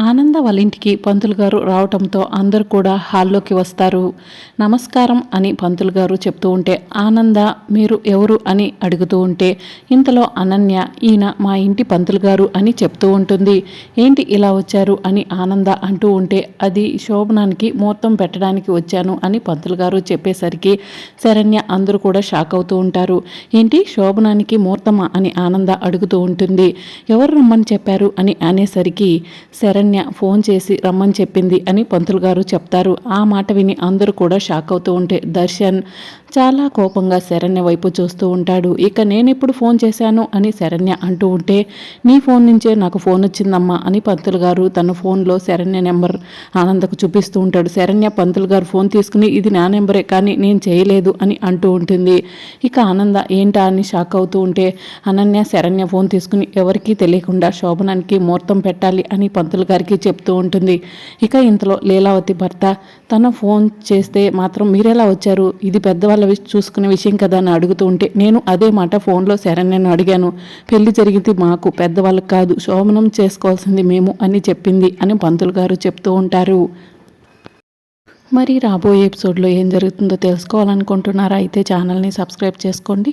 ఆనంద వాళ్ళ ఇంటికి పంతులు గారు రావటంతో అందరూ కూడా హాల్లోకి వస్తారు. నమస్కారం అని పంతులు గారు చెప్తూ ఉంటే ఆనంద మీరు ఎవరు అని అడుగుతూ ఉంటే ఇంతలో అనన్య ఈయన మా ఇంటి పంతులు గారు అని చెప్తూ ఉంటుంది. ఏంటి ఇలా వచ్చారు అని ఆనంద అంటూ ఉంటే అది శోభనానికి ముహూర్తం పెట్టడానికి వచ్చాను అని పంతులు గారు చెప్పేసరికి శరణ్య అందరూ కూడా షాక్ అవుతూ ఉంటారు. ఏంటి శోభనానికి ముహూర్తమా? అని ఆనంద అడుగుతూ ఉంటుంది. ఎవరు రమ్మని చెప్పారు? అని అనేసరికి శరణ్య శరణ్య ఫోన్ చేసి రమ్మని చెప్పింది అని పంతులు గారు చెప్తారు. ఆ మాట విని అందరూ కూడా షాక్ అవుతూ ఉంటే దర్శన్ చాలా కోపంగా శరణ్య వైపు చూస్తూ ఉంటాడు. ఇక నేనెప్పుడు ఫోన్ చేశాను అని శరణ్య అంటూ ఉంటే నీ ఫోన్ నుంచే నాకు ఫోన్ వచ్చిందమ్మా అని పంతులు గారు తన ఫోన్లో శరణ్య నెంబర్ ఆనందకు చూపిస్తూ ఉంటాడు. శరణ్య పంతులు గారు ఫోన్ తీసుకుని ఇది నా నెంబరే కానీ నేను చేయలేదు అని అంటూ ఉంటుంది. ఇక ఆనంద ఏంటా అని షాక్ అవుతూ ఉంటే అనన్య శరణ్య ఫోన్ తీసుకుని ఎవరికీ తెలియకుండా శోభనానికి ముహూర్తం పెట్టాలి అని పంతులు గారికి చెప్తూ ఉంటుంది. ఇక ఇంతలో లీలావతి భర్త తన ఫోన్ చేస్తే మాత్రం మీరెలా వచ్చారు? ఇది పెద్దవాళ్ళ చూసుకునే విషయం కదా అని అడుగుతూ ఉంటే నేను అదే మాట ఫోన్లో శరణ్యను అడిగాను. పెళ్ళి జరిగింది మాకు పెద్దవాళ్ళకి కాదు శోభనం చేసుకోవాల్సింది మేము అని చెప్పింది అని పంతులు గారు చెప్తూ ఉంటారు. మరి రాబోయే ఎపిసోడ్లో ఏం జరుగుతుందో తెలుసుకోవాలనుకుంటున్నారా? అయితే ఛానల్ని సబ్స్క్రైబ్ చేసుకోండి.